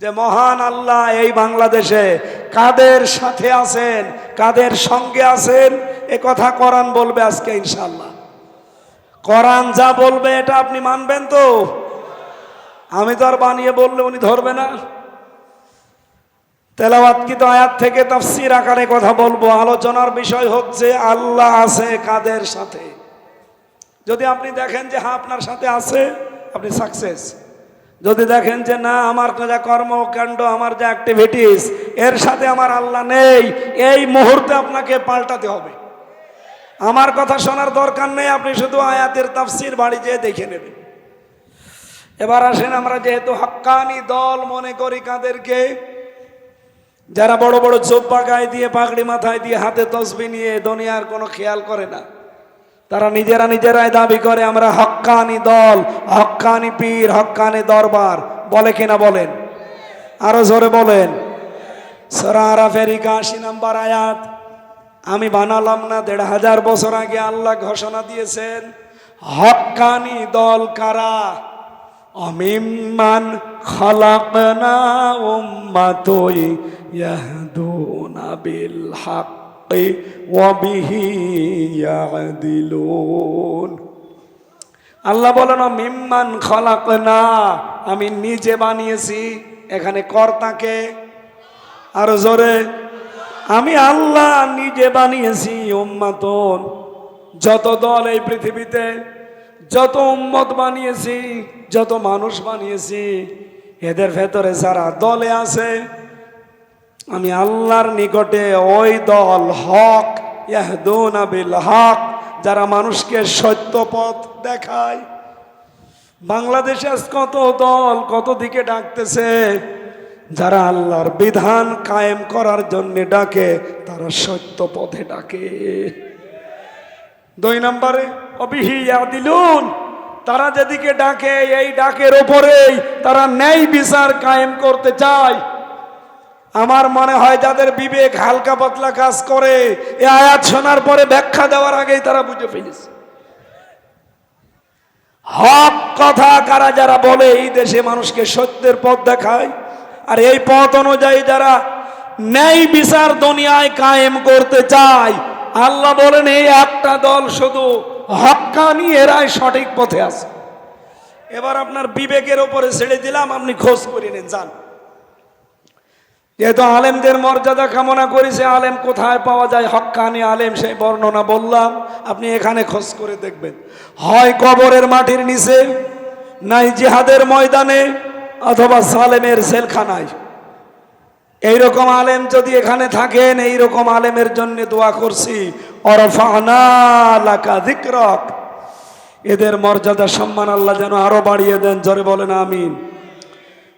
যে মহান আল্লাহ এই বাংলাদেশে কাদের সাথে আছেন, কাদের সঙ্গে আছেন, এ কথা কোরআন বলবে আজকে ইনশাল্লাহ কোরআন যা বলবে এটা আপনি মানবেন তো? আমি তো আর বানিয়ে বললে উনি ধরবে না। তেলাওয়াতকৃত আয়াত থেকে তাফসির আকারে কথা বলব, আলোচনার বিষয় হচ্ছে আল্লাহ আছে কাদের সাথে। যদি আপনি দেখেন যে হ্যাঁ আপনার সাথে আছে, আপনি সাকসেস যদি দেখেন যে না, আমার যা কর্মকাণ্ড আমার যা অ্যাক্টিভিটিস এর সাথে আমার আল্লাহ নেই, এই মুহূর্তে আপনাকে পাল্টাতে হবে। আমার কথা শোনার দরকার নেই, আপনি শুধু আয়াতের তাফসির বাড়ি যেয়ে দেখে নেবেন। এবার আসেন আমরা যেহেতু হাক্কানি দল মনে করি কাদেরকে, যারা বড় বড় চোপ্পা গায়ে দিয়ে, পাগড়ি মাথায় দিয়ে হাতে তসবি নিয়ে দুনিয়ার কোনো খেয়াল করে না। তারা নিজেরা নিজেরাই দাবি করে, আমরা হক্কানি দল, হক্কানি পীর, হক্কানি দরবার। বলে কিনা বলেন? আরও জোরে বলেন। ফেরিকা আশি নাম্বার আয়াত, আমি বানালাম না, দেড় হাজার বছর আগে আল্লাহ ঘোষণা দিয়েছেন, হক্কানি দল কারা? অমিমান খলাকনা উম্মাতুই ইয়াহদুনা বিল ইয়াদিলুন আল্লাহ বলেন, মিম্মান খলাক না আমি নিজে বানিয়েছি। এখানে কর্তাকে আরও জোরে, আমি আল্লাহ নিজে বানিয়েছি উম্মাতন। যত দল এই পৃথিবীতে, যত উম্মত বানিয়েছি, যত মানুষ বানিয়েছি, এদের ভেতরে যারা দলে আছে আমি আল্লাহর নিকটে ওই দল, হক, ইয়াহদুনা বিল হক, যারা মানুষকে সত্য পথ দেখায়। বাংলাদেশে আজ কত দল, কত দিকে ডাকতেছে, যারা আল্লাহর বিধান কায়েম করার জন্য ডাকে, তারা সত্য পথে ডাকে। দুই নম্বরে অবিহিয়া দিলুন তারা যেদিকে ডাকে, এই ডাকের ওপরেই তারা ন্যায় বিচার কায়েম করতে চায়। আমার মনে হয় যাদের বিবেক হালকা পাতলা কাজ করে, এ আয়াত শোনার পরে ব্যাখ্যা দেওয়ার আগেই তারা বুঝে ফেলেছে। হক কথা কারা যারা বলে, এই দেশে মানুষকে সত্যের পথ দেখায়। আর এই পথ অনুযায়ী যারা ন্যায় বিচার দুনিয়ায় কায়েম করতে চায়, আল্লাহ বলেন, এই একটা দল শুধু হক্কানি এরাই সঠিক পথে আছে। এবার আপনার বিবেকের ওপরে ছেড়ে দিলাম, আপনি খোঁজ করে নেন, যান। যেহেতু আলেমদের মর্যাদা কামনা করেছে আলেম কোথায় পাওয়া যায়? হক্কানি আলেম, সেই বর্ণনা বললাম। আপনি এখানে খোঁজ করে দেখবেন। হয় কবরের মাটির নিচে, নাই জিহাদের ময়দানে, অথবা সালেমের সেলখানায় এইরকম আলেম যদি এখানে থাকেন, এইরকম আলেমের জন্য দোয়া করছি। এদের মর্যাদা সম্মান আল্লাহ যেন আরও বাড়িয়ে দেন। জোরে বলেন, আমিন।